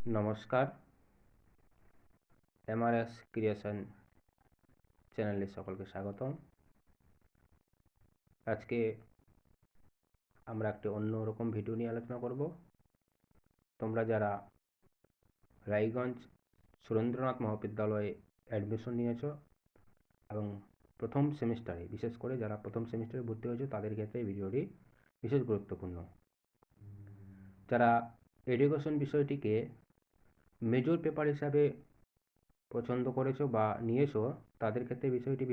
নমস্কার Mrs creation চ্যানেলে সকলকে স্বাগতম। আজকে আমরা একটি অন্য রকম ভিডিও নিয়ে আলোচনা করব। তোমরা যারা রায়গঞ্জ সুরেন্দ্রনাথ মহাবিদ্যালয়ে অ্যাডমিশন নিয়েছ এবং প্রথম সেমিস্টারে বিশেষ করে যারা প্রথম সেমিস্টারে ভর্তি হয়েছে, তাদের ক্ষেত্রে এই ভিডিওটি বিশেষ গুরুত্বপূর্ণ। যারা এডুকেশন বিষয়টিকে মেজর পেপার হিসাবে পছন্দ করেছ বা নিয়েছো, তাদের ক্ষেত্রে বিষয়টি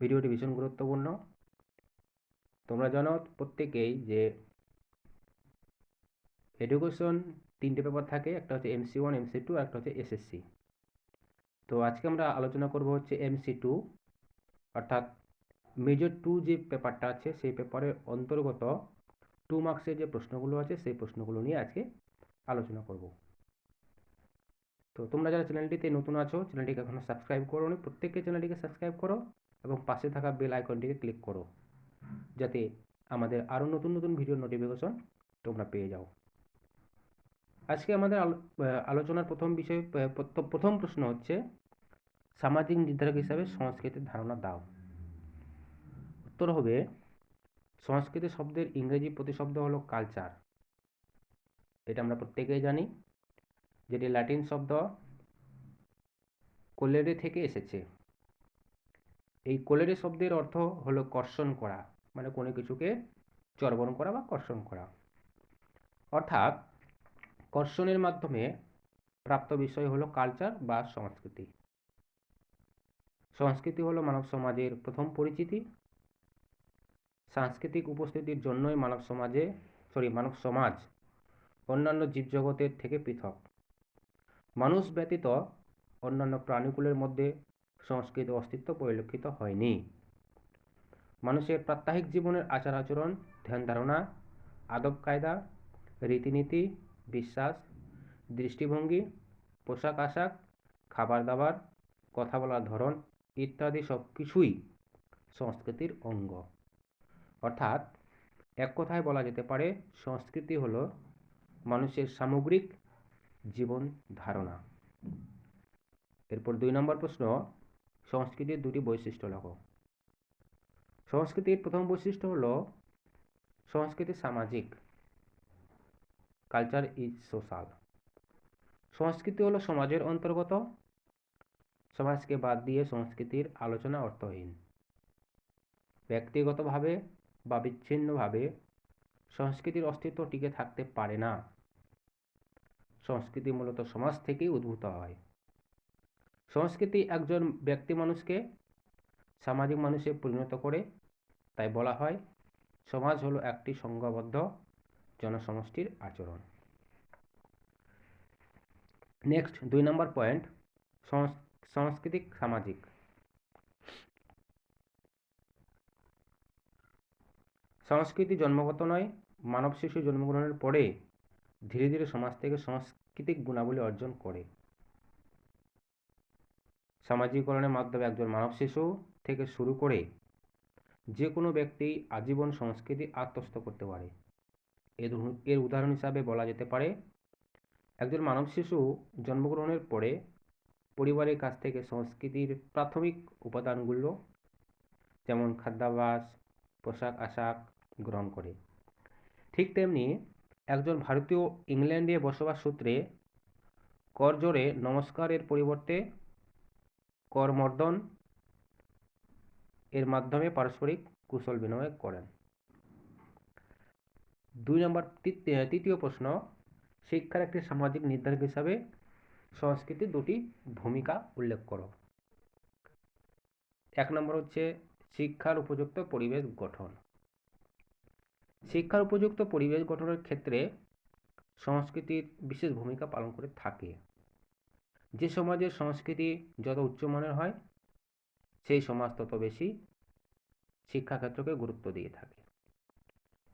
ভিডিওটি ভীষণ গুরুত্বপূর্ণ। তোমরা জানো প্রত্যেকেই যে এডুকেশন তিনটে পেপার থাকে, একটা হচ্ছে এমসি ওয়ান এমসি টু একটা হচ্ছে এসএসসি তো আজকে আমরা আলোচনা করব হচ্ছে এমসি টু অর্থাৎ মেজর টু যে পেপারটা আছে, সেই পেপারের অন্তর্গত টু মার্কসের যে প্রশ্নগুলো আছে, সেই প্রশ্নগুলো নিয়ে আজকে আলোচনা করব। তো তোমরা যারা চ্যানেলটিতে নতুন আছো, চ্যানেলটিকে এখনও সাবস্ক্রাইব করো নি প্রত্যেককে চ্যানেলটিকে সাবস্ক্রাইব করো এবং পাশে থাকা বেল আইকনটিকে ক্লিক করো, যাতে আমাদের আরও নতুন নতুন ভিডিও নোটিফিকেশন তোমরা পেয়ে যাও। আজকে আমাদের আলোচনার প্রথম বিষয় প্রথম প্রশ্ন হচ্ছে, সামাজিক নির্ধারক হিসাবে সংস্কৃতির ধারণা দাও। উত্তর হবে, সংস্কৃতি শব্দের ইংরেজি প্রতিশব্দ হলো কালচার এটা আমরা প্রত্যেকেই জানি। যেটি ল্যাটিন শব্দ কোলেরে থেকে এসেছে। এই কোলেরে শব্দের অর্থ হলো কর্ষণ করা মানে কোনো কিছুকে চর্বণ করা বা কর্ষণ করা। অর্থাৎ কর্ষণের মাধ্যমে প্রাপ্ত বিষয় হলো কালচার বা সংস্কৃতি। সংস্কৃতি হলো মানব সমাজের প্রথম পরিচিতি। সাংস্কৃতিক উপস্থিতির জন্যই মানব সমাজে সরি মানব সমাজ অন্যান্য জীবজগতের থেকে পৃথক। মানুষ ব্যতীত অন্যান্য প্রাণীকুলের মধ্যে সংস্কৃত অস্তিত্ব পরিলক্ষিত হয়নি। মানুষের প্রাত্যহিক জীবনের আচার আচরণ ধ্যান ধারণা আদব কায়দা, রীতিনীতি, বিশ্বাস, দৃষ্টিভঙ্গি পোশাক আশাক খাবার দাবার কথা বলার ধরন ইত্যাদি সব কিছুই সংস্কৃতির অঙ্গ। অর্থাৎ এক কথায় বলা যেতে পারে, সংস্কৃতি হলো মানুষের সামগ্রিক জীবন ধারণা। এরপর দুই নম্বর প্রশ্ন, সংস্কৃতির দুটি বৈশিষ্ট্য লেখো সংস্কৃতির প্রথম বৈশিষ্ট্য হল, সংস্কৃতি সামাজিক কালচার ইজ সোশ্যাল সংস্কৃতি হলো সমাজের অন্তর্গত, সমাজকে বাদ দিয়ে সংস্কৃতির আলোচনা অর্থহীন। ব্যক্তিগতভাবে বা বিচ্ছিন্নভাবে সংস্কৃতির অস্তিত্ব টিকে থাকতে পারে না। সংস্কৃতি মূলত সমাজ থেকেই উদ্ভূত হয়। সংস্কৃতি একজন ব্যক্তি মানুষকে সামাজিক মানুষে পরিণত করে, তাই বলা হয় সমাজ হলো একটি সংঘবদ্ধ জনসমষ্টির আচরণ। নেক্সট দুই নম্বর পয়েন্ট সাংস্কৃতিক, সামাজিক। সংস্কৃতি জন্মগত নয় মানব শিশু জন্মগ্রহণের পরে ধীরে ধীরে সমাজ থেকে সাংস্কৃতিক গুণাবলী অর্জন করে। সামাজিকরণের মাধ্যমে একজন মানব শিশু থেকে শুরু করে যে কোনো ব্যক্তি আজীবন সংস্কৃতি আত্মস্থ করতে পারে। এর উদাহরণ হিসাবে বলা যেতে পারে, একজন মানব শিশু জন্মগ্রহণের পরে পরিবারের কাছ থেকে সংস্কৃতির প্রাথমিক উপাদানগুলো যেমন খাদ্যাভ্যাস পোশাক আশাক গ্রহণ করে। ঠিক তেমনি একজন ভারতীয় ইংল্যান্ডে বসবাস সূত্রে করজোড়ে নমস্কারের পরিবর্তে করমর্দন এর মাধ্যমে পারস্পরিক কুশল বিনিময় করেন। দুই নম্বর তৃতীয় প্রশ্ন, শিক্ষার একটি সামাজিক নির্ধারক হিসাবে সংস্কৃতির দুটি ভূমিকা উল্লেখ করো। এক নম্বর হচ্ছে, শিক্ষার উপযুক্ত পরিবেশ গঠন। শিক্ষার উপযুক্ত পরিবেশ গঠনের ক্ষেত্রে সংস্কৃতির বিশেষ ভূমিকা পালন করে থাকে। যে সমাজের সংস্কৃতি যত উচ্চমানের হয়, সেই সমাজ তত বেশি শিক্ষাক্ষেত্রকে গুরুত্ব দিয়ে থাকে।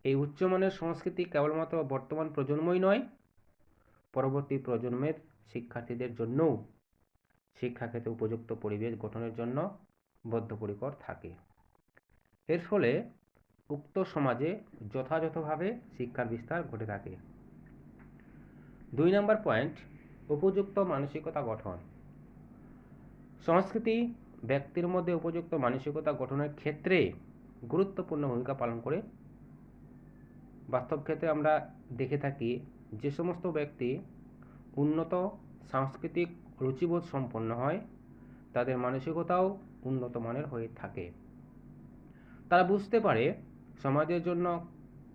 এই উচ্চমানের সংস্কৃতি কেবলমাত্র বর্তমান প্রজন্মই নয়, পরবর্তী প্রজন্মের শিক্ষার্থীদের জন্যও শিক্ষাক্ষেত্রে উপযুক্ত পরিবেশ গঠনের জন্য বদ্ধপরিকর থাকে। এর ফলে উক্ত সমাজে যথাযথভাবে শিক্ষার বিস্তার ঘটে থাকে। দুই নম্বর পয়েন্ট, উপযুক্ত মানসিকতা গঠন। সংস্কৃতি ব্যক্তির মধ্যে উপযুক্ত মানসিকতা গঠনের ক্ষেত্রে গুরুত্বপূর্ণ ভূমিকা পালন করে। বাস্তব ক্ষেত্রে আমরা দেখে থাকি যে সমস্ত ব্যক্তি উন্নত সাংস্কৃতিক রুচিবোধ সম্পন্ন হয়, তাদের মানসিকতাও উন্নত মানের হয়ে থাকে। তারা বুঝতে পারে সমাজের জন্য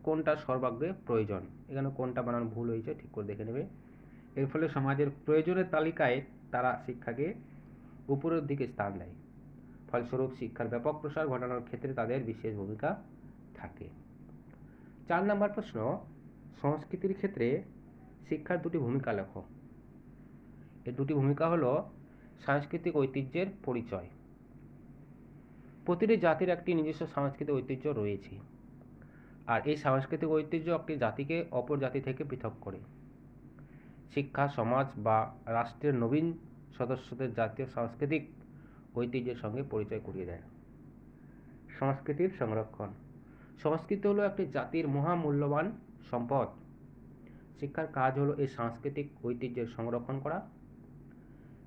কোনটা সর্বাগ্রে প্রয়োজন? এখানে কোনটা বানানো ভুল হয়েছে ঠিক করে দেখে নেবে। এর ফলে সমাজের প্রয়োজনের তালিকায় তারা শিক্ষাকে উপরের দিকে স্থান দেয়। ফলস্বরূপ শিক্ষার ব্যাপক প্রসার ঘটানোর ক্ষেত্রে তাদের বিশেষ ভূমিকা থাকে। চার নম্বর প্রশ্ন, সংস্কৃতির ক্ষেত্রে শিক্ষার দুটি ভূমিকা লেখো। এর দুটি ভূমিকা হলো সাংস্কৃতিক ঐতিহ্যের পরিচয়। প্রতিটি জাতির একটি নিজস্ব সাংস্কৃতিক ঐতিহ্য রয়েছে। আর এই সাংস্কৃতিক ঐতিহ্য একটি জাতিকে অপর জাতি থেকে পৃথক করে। শিক্ষা, সমাজ বা রাষ্ট্রের নবীন সদস্যদের জাতীয় সাংস্কৃতিক ঐতিহ্যের সঙ্গে পরিচয় করিয়ে দেয়। সংস্কৃতির সংরক্ষণ। সংস্কৃতি হলো একটি জাতির মহামূল্যবান সম্পদ। শিক্ষার কাজ হলো এই সাংস্কৃতিক ঐতিহ্যের সংরক্ষণ করা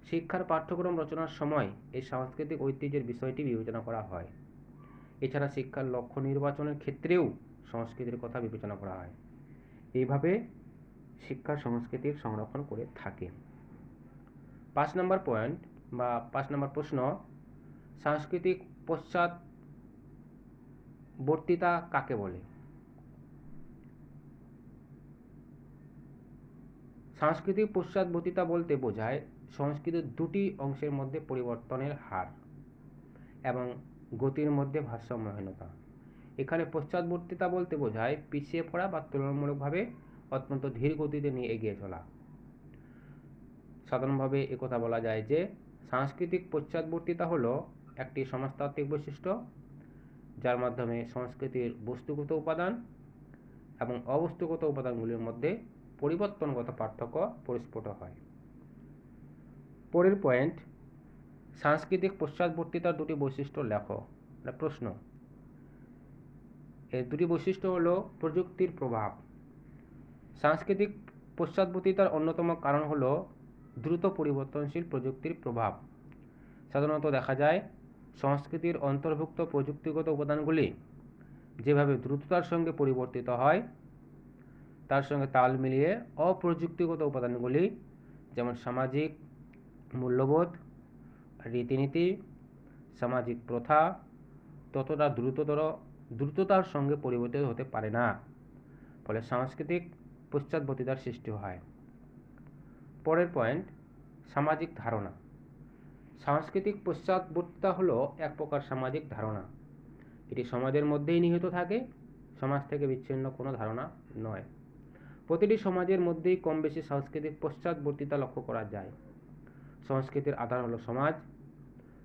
শিক্ষার পাঠ্যক্রম রচনার সময় এই সাংস্কৃতিক ঐতিহ্যের বিষয়টি বিবেচনা করা হয়। এছাড়া শিক্ষার লক্ষ্য নির্বাচনের ক্ষেত্রেও সংস্কৃতির কথা বিবেচনা করা হয়। এইভাবে শিক্ষা সংস্কৃতির সংরক্ষণ করে থাকে। পাঁচ নম্বর পয়েন্ট বা পাঁচ নম্বর প্রশ্ন, সাংস্কৃতিক পশ্চাৎ বর্তিতা কাকে বলে? সাংস্কৃতিক পশ্চাৎবর্তিতা বলতে বোঝায় সংস্কৃতির দুটি অংশের মধ্যে পরিবর্তনের হার এবং গতির মধ্যে ভারসাম্যহীনতা। এখানে পশ্চাৎবর্তিতা বলতে বোঝায় পিছিয়ে পড়া বা তুলনামূলকভাবে অত্যন্ত ধীর গতিতে নিয়ে এগিয়ে চলা। সাধারণভাবে একথা বলা যায় যে, সাংস্কৃতিক পশ্চাৎবর্তিতা হলো একটি সমাজতাত্ত্বিক বৈশিষ্ট্য, যার মাধ্যমে সংস্কৃতির বস্তুগত উপাদান এবং অবস্তুগত উপাদানগুলির মধ্যে পরিবর্তনগত পার্থক্য পরিস্ফুট হয়। পরের পয়েন্ট সাংস্কৃতিক পশ্চাৎবর্তিতার দুটি বৈশিষ্ট্য লেখো। প্রশ্ন। এর দুটি বৈশিষ্ট্য হলো প্রযুক্তির প্রভাব। সাংস্কৃতিক পশ্চাৎবর্তিতার অন্যতম কারণ হলো দ্রুত পরিবর্তনশীল প্রযুক্তির প্রভাব। সাধারণত দেখা যায়, সংস্কৃতির অন্তর্ভুক্ত প্রযুক্তিগত উপাদানগুলি যেভাবে দ্রুততার সঙ্গে পরিবর্তিত হয়, তার সঙ্গে তাল মিলিয়ে অপ্রযুক্তিগত উপাদানগুলি যেমন সামাজিক মূল্যবোধ, রীতিনীতি, সামাজিক প্রথা, ততটা দ্রুততর, দ্রুততার সঙ্গে পরিবর্তিত হতে পারে না, ফলে সাংস্কৃতিক পশ্চাৎবর্তিতার সৃষ্টি হয়। পরের পয়েন্ট সামাজিক ধারণা। সাংস্কৃতিক পশ্চাৎবর্তিতা হলো এক প্রকার সামাজিক ধারণা। এটি সমাজের মধ্যেই নিহিত থাকে, সমাজ থেকে বিচ্ছিন্ন কোনো ধারণা নয়। প্রতিটি সমাজের মধ্যেই কম বেশি সাংস্কৃতিক পশ্চাৎবর্তিতা লক্ষ্য করা যায়। সংস্কৃতির আধার হলো সমাজ।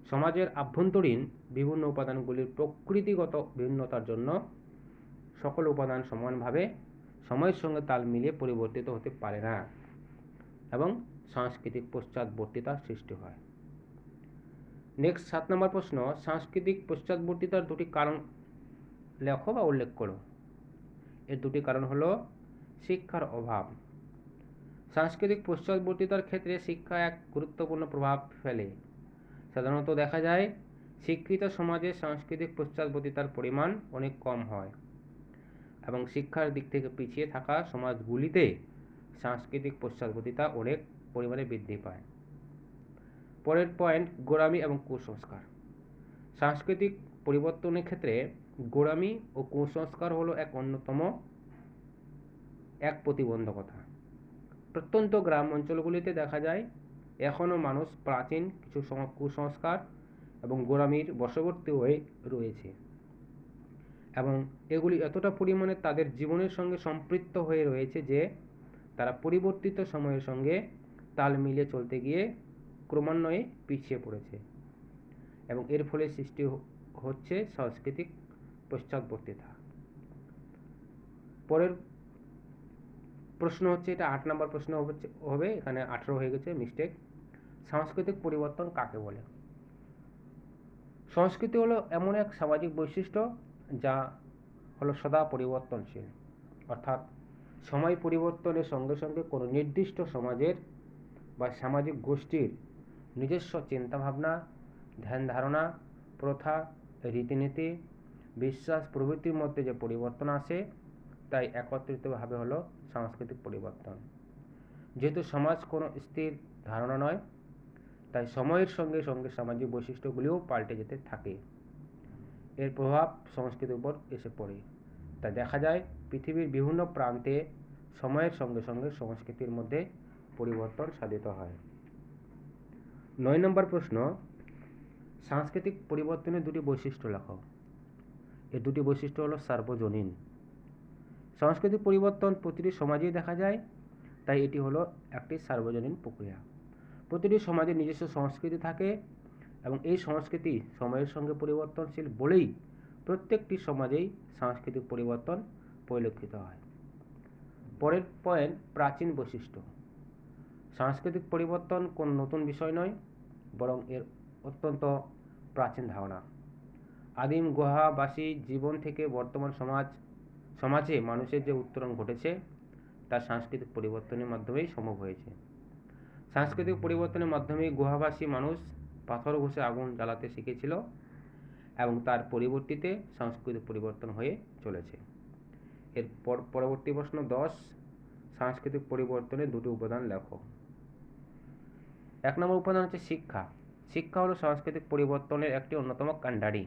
সমাজের আভ্যন্তরীণ বিভিন্ন উপাদানগুলির প্রকৃতিগত ভিন্নতার জন্য সকল উপাদান সমানভাবে সময়ের সঙ্গে তাল মিলিয়ে পরিবর্তিত হতে পারে না এবং সাংস্কৃতিক পশ্চাৎবর্তিতার সৃষ্টি হয়। নেক্সট সাত নম্বর প্রশ্ন, সাংস্কৃতিক পশ্চাৎবর্তিতার দুটি কারণ লেখো বা উল্লেখ করো। এর দুটি কারণ হলো শিক্ষার অভাব। সাংস্কৃতিক পশ্চাৎবর্তিতার ক্ষেত্রে শিক্ষা এক গুরুত্বপূর্ণ প্রভাব ফেলে। সাধারণত দেখা যায়, শিক্ষিত সমাজে সাংস্কৃতিক পশ্চাৎবর্তিতার পরিমাণ অনেক কম হয় এবং শিক্ষার দিক থেকে পিছিয়ে থাকা সমাজগুলিতে সাংস্কৃতিক পশ্চাৎবর্তিতা অনেক পরিমাণে বৃদ্ধি পায়। পরের পয়েন্ট, গোড়ামি এবং কুসংস্কার। সাংস্কৃতিক পরিবর্তনের ক্ষেত্রে গোড়ামি ও কুসংস্কার হলো এক অন্যতম এক প্রতিবন্ধকতা। প্রত্যন্ত গ্রাম অঞ্চলগুলিতে দেখা যায়, এখনও মানুষ প্রাচীন কিছু কুসংস্কার এবং গোড়ামির বশবর্তী হয়ে রয়েছে এবং এগুলি এতটা পরিমাণে তাদের জীবনের সঙ্গে সম্পৃক্ত হয়ে রয়েছে যে, তারা পরিবর্তিত সময়ের সঙ্গে তাল মিলিয়ে চলতে গিয়ে ক্রমান্বয়ে পিছিয়ে পড়েছে এবং এর ফলে সৃষ্টি হচ্ছে সাংস্কৃতিক পশ্চাৎবর্তিতা। পরের প্রশ্ন হচ্ছে, এটা আট নম্বর প্রশ্ন হবে, এখানে আঠেরো হয়ে গেছে মিস্টেক সাংস্কৃতিক পরিবর্তন কাকে বলে? সংস্কৃতি হলো এমন এক সামাজিক বৈশিষ্ট্য যা হলো সদা পরিবর্তনশীল। অর্থাৎ সময় পরিবর্তনের সঙ্গে সঙ্গে কোনো নির্দিষ্ট সমাজের বা সামাজিক গোষ্ঠীর নিজস্ব চিন্তাভাবনা, ধ্যান ধারণা, প্রথা, রীতিনীতি, বিশ্বাস প্রভৃতির মধ্যে যে পরিবর্তন আসে তাই একত্রিতভাবে হলো সাংস্কৃতিক পরিবর্তন। যেহেতু সমাজ কোনো স্থির ধারণা নয়, তাই সময়ের সঙ্গে সঙ্গে সামাজিক বৈশিষ্ট্যগুলিও পাল্টে যেতে থাকে। এর প্রভাব সংস্কৃতির উপর এসে পড়ে। তাই দেখা যায়, পৃথিবীর বিভিন্ন প্রান্তে সময়ের সঙ্গে সঙ্গে সংস্কৃতির মধ্যে পরিবর্তন সাধিত হয়। নয় নম্বর প্রশ্ন, সাংস্কৃতিক পরিবর্তনের দুটি বৈশিষ্ট্য লেখো। এর দুটি বৈশিষ্ট্য হলো সার্বজনীন। সাংস্কৃতিক পরিবর্তন প্রতিটি সমাজেই দেখা যায়, তাই এটি হলো একটি সার্বজনীন প্রক্রিয়া। প্রতিটি সমাজের নিজস্ব সংস্কৃতি থাকে এবং এই সংস্কৃতি সময়ের সঙ্গে পরিবর্তনশীল বলেই প্রত্যেকটি সমাজেই সাংস্কৃতিক পরিবর্তন পরিলক্ষিত হয়। পরের পয়েন্ট, প্রাচীন বৈশিষ্ট্য। সাংস্কৃতিক পরিবর্তন কোন নতুন বিষয় নয়, বরং এর অত্যন্ত প্রাচীন ধারণা। আদিম গুহাবাসী জীবন থেকে বর্তমান সমাজ সমাজে মানুষের যে উত্তরণ ঘটেছে তা সাংস্কৃতিক পরিবর্তনের মাধ্যমেই সম্ভব হয়েছে। সাংস্কৃতিক পরিবর্তনের মাধ্যমে গুহাবাসী মানুষ পাথর ঘষে আগুন জ্বালাতে শিখেছিল এবং তার পরিবর্তিতে সাংস্কৃতিক পরিবর্তন হয়ে চলেছে। এর পর, পরবর্তী প্রশ্ন দশ, সাংস্কৃতিক পরিবর্তনের দুটি উপাদান লেখো। এক নম্বর উপাদান হচ্ছে শিক্ষা। শিক্ষা হলো সাংস্কৃতিক পরিবর্তনের একটি অন্যতম কাণ্ডারি।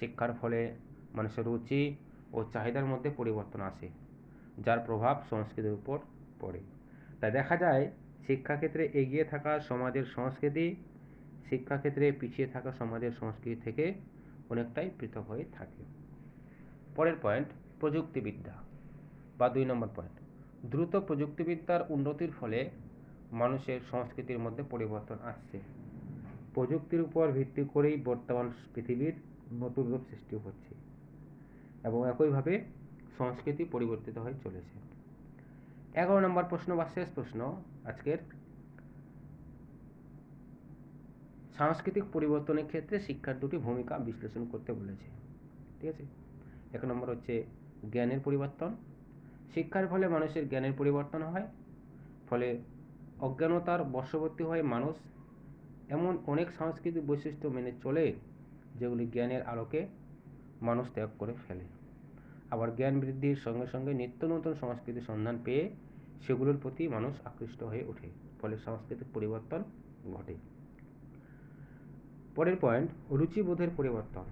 শিক্ষার ফলে মানুষের রুচি ও চাহিদার মধ্যে পরিবর্তন আসে, যার প্রভাব সংস্কৃতির উপর পড়ে। তাই দেখা যায়, শিক্ষাক্ষেত্রে এগিয়ে থাকা সমাজের সংস্কৃতি, শিক্ষাক্ষেত্রে পিছিয়ে থাকা সমাজের সংস্কৃতি থেকে অনেকটাই পৃথক হয়ে থাকে। পরের পয়েন্ট প্রযুক্তিবিদ্যা, বা দুই নম্বর পয়েন্ট দ্রুত প্রযুক্তিবিদ্যার উন্নতির ফলে মানুষের সংস্কৃতির মধ্যে পরিবর্তন আসছে। প্রযুক্তির উপর ভিত্তি করেই বর্তমান পৃথিবীর নতুন রূপ সৃষ্টি হচ্ছে। এবং একইভাবে সংস্কৃতি পরিবর্তিত হয়ে চলেছে। এগারো নম্বর প্রশ্ন বা শেষ প্রশ্ন আজকের। সাংস্কৃতিক পরিবর্তনের ক্ষেত্রে শিক্ষার দুটি ভূমিকা বিশ্লেষণ করতে বলেছে। ঠিক আছে? এক নম্বর হচ্ছে জ্ঞানের পরিবর্তন। শিক্ষার ফলে মানুষের জ্ঞানের পরিবর্তন হয়, ফলে অজ্ঞানতার বশবর্তী হয়ে মানুষ এমন অনেক সাংস্কৃতিক বৈশিষ্ট্য মেনে চলে যেগুলি জ্ঞানের আলোকে মানুষ ত্যাগ করে ফেলে। আবার জ্ঞান বৃদ্ধির সঙ্গে সঙ্গে নিত্য নতুন সংস্কৃতির সন্ধান পেয়ে সেগুলোর প্রতি মানুষ আকৃষ্ট হয়ে ওঠে, ফলে সাংস্কৃতিক পরিবর্তন ঘটে। পরের পয়েন্ট রুচিবোধের পরিবর্তন।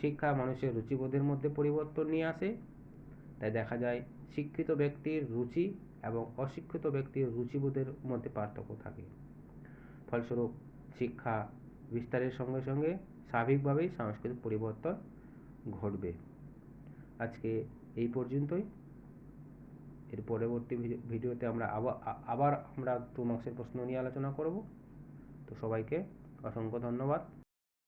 শিক্ষা মানুষের রুচিবোধের মধ্যে পরিবর্তন নিয়ে আসে। তাই দেখা যায়, শিক্ষিত ব্যক্তির রুচি এবং অশিক্ষিত ব্যক্তির রুচিবোধের মধ্যে পার্থক্য থাকে। ফলস্বরূপ, শিক্ষা বিস্তারের সঙ্গে সঙ্গে স্বাভাবিকভাবেই সাংস্কৃতিক পরিবর্তন ঘটবে। আজকে এই পর্যন্তই। এর পরবর্তী ভিডিওতে আমরা আবার আবার আমরা টু প্রশ্ন নিয়ে আলোচনা করব। তো সবাইকে অসংখ্য ধন্যবাদ।